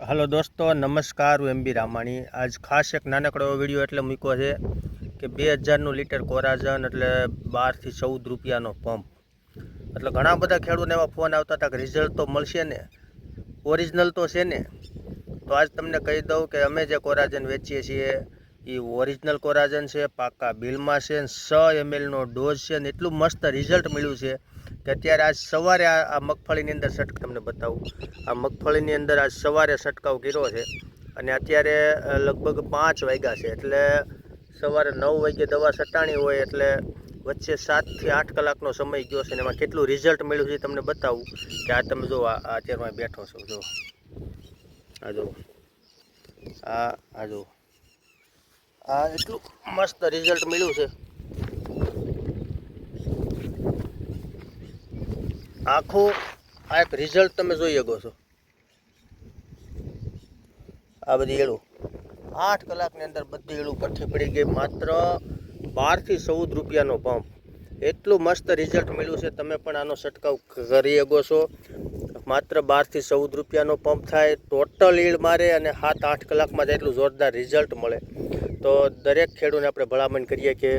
હાલો દોસ્તો, નમસ્કાર, હું એમબી રામાણી. આજ ખાસ એક નાનકડો વીડિયો એટલે મૂક્યો છે કે બે હજારનું લીટર કોરાજન એટલે બારથી ચૌદ રૂપિયાનો પંપ. એટલે ઘણા બધા ખેડૂતને એવા ફોન આવતા હતા કે રિઝલ્ટ તો મળશે ને? ઓરિજિનલ તો છે ને? તો આજ તમને કહી દઉં કે અમે જે કોરાજન વેચીએ છીએ, એ ઓરિજિનલ કોરાજન છે પાકા બિલમાં છે ને સ એમએલનો ડોઝ છે ને એટલું મસ્ત રિઝલ્ટ મળ્યું છે. કે અત્યારે આજ સવારે આ મગફળીની અંદર સટક તમને બતાવું. આ મગફળીની અંદર આજ સવારે છંટકાવ કર્યો છે. અને અત્યારે લગભગ પાંચ વાગ્યા છે. એટલે સવારે નવ વાગ્યે દવા છટાણી હોય એટલે વચ્ચે સાતથી આઠ કલાકનો સમય ગયો છે. ને એમાં કેટલું રિઝલ્ટ મળ્યું છે તમને બતાવું. કે આ તમે જો, આ અત્યારમાં અત્યારે બેઠો છો. જો. આ જો આ આ જો આ એટલું મસ્ત રિઝલ્ટ મળ્યું છે. આખું આ એક રિઝલ્ટ તમે જોઈ શકો છો. આ બધી એળું આઠ કલાકની અંદર બધી એળું પઠ્ઠી પડી ગઈ. માત્ર બારથી ચૌદ રૂપિયાનો પંપ એટલું મસ્ત રિઝલ્ટ મળ્યું છે. તમે પણ આનો છંટકાવ કરી શકો છો. માત્ર બારથી ચૌદ રૂપિયાનો પંપ થાય. ટોટલ ઈળ મારે અને સાત આઠ કલાકમાં જ એટલું જોરદાર રિઝલ્ટ મળે. તો દરેક ખેડૂને આપણે ભલામણ કરીએ કે